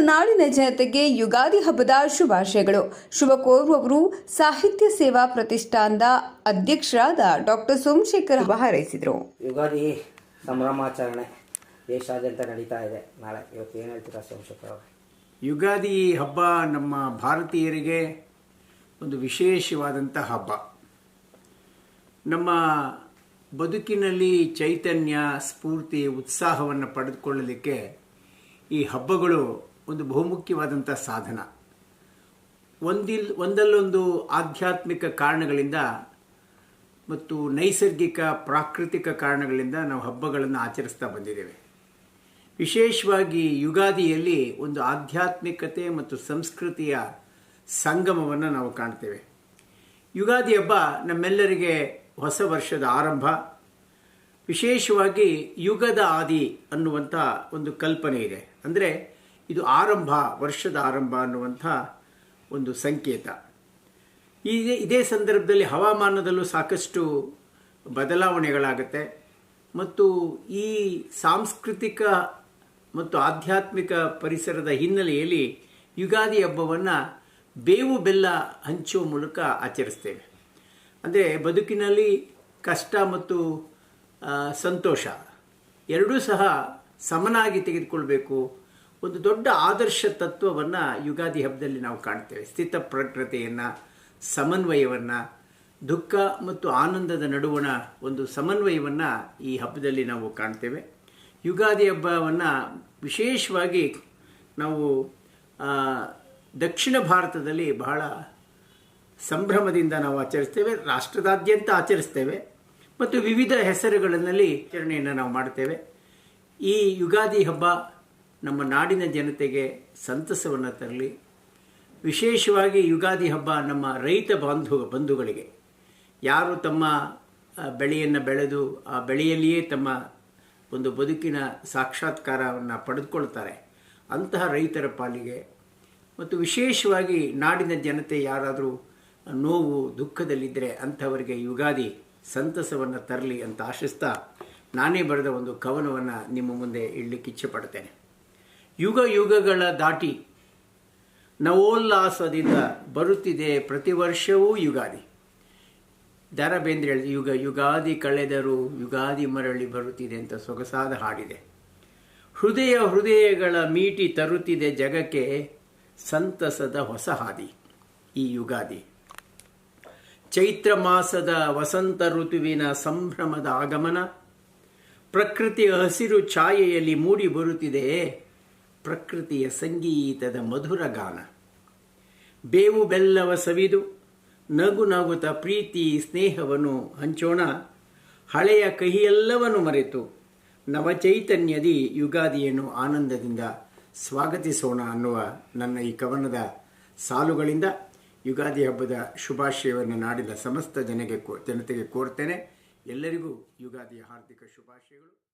ನಾಡಿನ ಜನತೆಗೆ ಯುಗಾದಿ ಹಬ್ಬದ ಶುಭಾಶಯಗಳು. ಶುಭ ಕೋರುವವರು ಸಾಹಿತ್ಯ ಸೇವಾ ಪ್ರತಿಷ್ಠಾನದ ಅಧ್ಯಕ್ಷರಾದ ಡಾಕ್ಟರ್ ಸೋಮಶೇಖರ್ ಶುಭ ಹಾರೈಸಿದರು. ಯುಗಾದಿ ಸಂಭ್ರಮಾಚರಣೆ ದೇಶಾದ್ಯಂತ ನಡೀತಾ ಇದೆ. ನಾಳೆ ಇವತ್ತು ಏನು ಹೇಳ್ತೀರಾ ಸೋಮಶೇಖರ್ ಅವರು? ಯುಗಾದಿ ಹಬ್ಬ ನಮ್ಮ ಭಾರತೀಯರಿಗೆ ಒಂದು ವಿಶೇಷವಾದಂಥ ಹಬ್ಬ. ನಮ್ಮ ಬದುಕಿನಲ್ಲಿ ಚೈತನ್ಯ ಸ್ಫೂರ್ತಿ ಉತ್ಸಾಹವನ್ನು ಪಡೆದುಕೊಳ್ಳಲಿಕ್ಕೆ ಈ ಹಬ್ಬಗಳು ಒಂದು ಬಹುಮುಖ್ಯವಾದಂಥ ಸಾಧನ. ಒಂದಿಲ್, ಒಂದಲ್ಲೊಂದು ಆಧ್ಯಾತ್ಮಿಕ ಕಾರಣಗಳಿಂದ ಮತ್ತು ನೈಸರ್ಗಿಕ ಪ್ರಾಕೃತಿಕ ಕಾರಣಗಳಿಂದ ನಾವು ಹಬ್ಬಗಳನ್ನು ಆಚರಿಸ್ತಾ ಬಂದಿದ್ದೇವೆ. ವಿಶೇಷವಾಗಿ ಯುಗಾದಿಯಲ್ಲಿ ಒಂದು ಆಧ್ಯಾತ್ಮಿಕತೆ ಮತ್ತು ಸಂಸ್ಕೃತಿಯ ಸಂಗಮವನ್ನು ನಾವು ಕಾಣ್ತೇವೆ. ಯುಗಾದಿ ಹಬ್ಬ ನಮ್ಮೆಲ್ಲರಿಗೆ ಹೊಸ ವರ್ಷದ ಆರಂಭ. ವಿಶೇಷವಾಗಿ ಯುಗದ ಆದಿ ಅನ್ನುವಂಥ ಒಂದು ಕಲ್ಪನೆ ಇದೆ. ಅಂದರೆ ಇದು ಆರಂಭ, ವರ್ಷದ ಆರಂಭ ಅನ್ನುವಂಥ ಒಂದು ಸಂಕೇತ. ಇದೇ ಇದೇ ಸಂದರ್ಭದಲ್ಲಿ ಹವಾಮಾನದಲ್ಲೂ ಸಾಕಷ್ಟು ಬದಲಾವಣೆಗಳಾಗುತ್ತೆ. ಮತ್ತು ಈ ಸಾಂಸ್ಕೃತಿಕ ಮತ್ತು ಆಧ್ಯಾತ್ಮಿಕ ಪರಿಸರದ ಹಿನ್ನೆಲೆಯಲ್ಲಿ ಯುಗಾದಿ ಹಬ್ಬವನ್ನು ಬೇವು ಬೆಲ್ಲ ಹಂಚುವ ಮೂಲಕ ಆಚರಿಸ್ತೇವೆ. ಅಂದರೆ ಬದುಕಿನಲ್ಲಿ ಕಷ್ಟ ಮತ್ತು ಸಂತೋಷ ಎರಡೂ ಸಹ ಸಮನಾಗಿ ತೆಗೆದುಕೊಳ್ಬೇಕು. ಒಂದು ದೊಡ್ಡ ಆದರ್ಶ ತತ್ವವನ್ನು ಯುಗಾದಿ ಹಬ್ಬದಲ್ಲಿ ನಾವು ಕಾಣ್ತೇವೆ. ಸ್ಥಿತ ಪ್ರಕೃತಿಯನ್ನು, ಸಮನ್ವಯವನ್ನು, ದುಃಖ ಮತ್ತು ಆನಂದದ ನಡುವಣ ಒಂದು ಸಮನ್ವಯವನ್ನು ಈ ಹಬ್ಬದಲ್ಲಿ ನಾವು ಕಾಣ್ತೇವೆ. ಯುಗಾದಿ ಹಬ್ಬವನ್ನು ವಿಶೇಷವಾಗಿ ನಾವು ದಕ್ಷಿಣ ಭಾರತದಲ್ಲಿ ಬಹಳ ಸಂಭ್ರಮದಿಂದ ನಾವು ಆಚರಿಸ್ತೇವೆ, ರಾಷ್ಟ್ರದಾದ್ಯಂತ ಆಚರಿಸ್ತೇವೆ ಮತ್ತು ವಿವಿಧ ಹೆಸರುಗಳಲ್ಲಿ ಆಚರಣೆಯನ್ನು ನಾವು ಮಾಡ್ತೇವೆ. ಈ ಯುಗಾದಿ ಹಬ್ಬ ನಮ್ಮ ನಾಡಿನ ಜನತೆಗೆ ಸಂತಸವನ್ನು ತರಲಿ. ವಿಶೇಷವಾಗಿ ಯುಗಾದಿ ಹಬ್ಬ ನಮ್ಮ ರೈತ ಬಾಂಧು ಬಂಧುಗಳಿಗೆ. ಯಾರು ತಮ್ಮ ಬೆಳೆಯನ್ನು ಬೆಳೆದು, ಆ ಬೆಳೆಯಲ್ಲಿಯೇ ತಮ್ಮ ಒಂದು ಬದುಕಿನ ಸಾಕ್ಷಾತ್ಕಾರವನ್ನು ಪಡೆದುಕೊಳ್ತಾರೆ. ಅಂತಹ ರೈತರ ಪಾಲಿಗೆ. ಮತ್ತು ವಿಶೇಷವಾಗಿ ನಾಡಿನ ಜನತೆ ಯಾರಾದರೂ ನೋವು ದುಃಖದಲ್ಲಿದ್ದರೆ ಅಂಥವರಿಗೆ ಯುಗಾದಿ ಸಂತಸವನ್ನು ತರಲಿ ಅಂತ ಆಶಿಸ್ತಾ ನಾನೇ ಬರೆದ ಒಂದು ಕವನವನ್ನು ನಿಮ್ಮ ಮುಂದೆ ಇಡಲಿಕ್ಕೆ ಇಚ್ಛೆ ಪಡ್ತೇನೆ. ಯುಗ ಯುಗಗಳ ದಾಟಿ ನವೋಲ್ಲಾಸದಿಂದ ಬರುತ್ತಿದೆ ಪ್ರತಿ ವರ್ಷವೂ ಯುಗಾದಿ. ದರ ಬೇಂದ್ರೆ ಹೇಳಿದ ಯುಗ ಯುಗಾದಿ ಕಳೆದರೂ ಯುಗಾದಿ ಮರಳಿ ಬರುತ್ತಿದೆ ಅಂತ ಸೊಗಸಾದ ಹಾಡಿದೆ. ಹೃದಯ ಹೃದಯಗಳ ಮೀಟಿ ತರುತ್ತಿದೆ ಜಗಕ್ಕೆ ಸಂತಸದ ಹೊಸ ಹಾದಿ ಈ ಯುಗಾದಿ. ಚೈತ್ರ ಮಾಸದ ವಸಂತ ಋತುವಿನ ಸಂಭ್ರಮದ ಆಗಮನ. ಪ್ರಕೃತಿಯ ಹಸಿರು ಛಾಯೆಯಲ್ಲಿ ಮೂಡಿ ಬರುತ್ತಿದೆ ಪ್ರಕೃತಿಯ ಸಂಗೀತದ ಮಧುರ ಗಾನ. ಬೇವು ಬೆಲ್ಲವ ಸವಿದು ನಗು ನಗುತ ಪ್ರೀತಿ ಸ್ನೇಹವನ್ನು ಹಂಚೋಣ. ಹಳೆಯ ಕಹಿಯೆಲ್ಲವನ್ನು ಮರೆತು ನವಚೈತನ್ಯದಿ ಯುಗಾದಿಯನ್ನು ಆನಂದದಿಂದ ಸ್ವಾಗತಿಸೋಣ ಅನ್ನುವ ನನ್ನ ಈ ಕವನದ ಸಾಲುಗಳಿಂದ ಯುಗಾದಿ ಹಬ್ಬದ ಶುಭಾಶಯವನ್ನು ನಾಡಿದ ಸಮಸ್ತ ಜನಗೆ ಜನತೆಗೆ ಕೋರ್ತೇನೆ. ಎಲ್ಲರಿಗೂ ಯುಗಾದಿಯ ಹಾರ್ದಿಕ ಶುಭಾಶಯಗಳು.